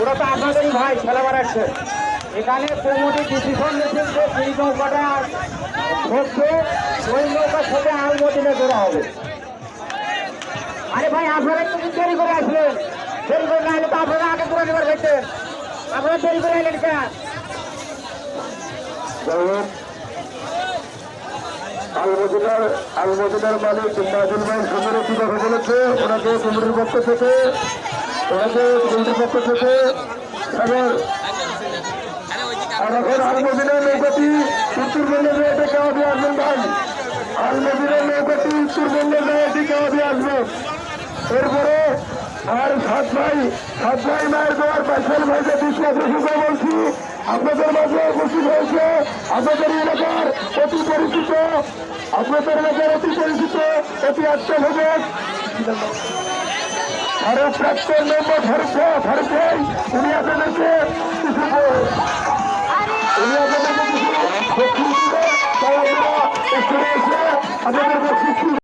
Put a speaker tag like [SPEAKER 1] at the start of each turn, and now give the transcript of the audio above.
[SPEAKER 1] ওরা তো আপনাদেরই ভাই, খেলা বেড়াচ্ছে এখানে কমিটি ডিসিশন যে যেই নৌকাটা সাথে ধরা হবে। আরে ভাই, আপনারা একটু দেরি করে আসলেন দেরি করে না তো আপনারা আগে করে নেবার হইতেন আপনারা দেরি করে এলেন কেন?
[SPEAKER 2] আলমদিনার মালিক নাজুল ভাই সুন্দর একটি কথা বলেছে, ওনাকে কমিটির পক্ষ থেকে ওনাকে কমিটির থেকে এখন আলমদিনার নৌকাটি উত্তরবঙ্গের মেয়েটি কেওয়া দিয়ে আসবেন ভাই। আলমদিনার নৌকাটি উত্তরবঙ্গের মেয়েটি কেওয়া দিয়ে এরপরে আর সাত ভাই সাত ভাই মায়ের দেওয়ার পাইসাল ভাইকে বিশ্বাস রেখে বলছি, আপনাদের মাঝে উপস্থিত হয়েছে আপনাদের এলাকার অতি পরিচিত, আপনাদের এলাকার অতি পরিচিত অতি আত্মভোজক আরও প্রাক্তন নম্বর ধরছে ধরছে উনি আপনাদেরকে কিছু বল- উনি আপনাদেরকে কিছু আপনাদের বক্তব্য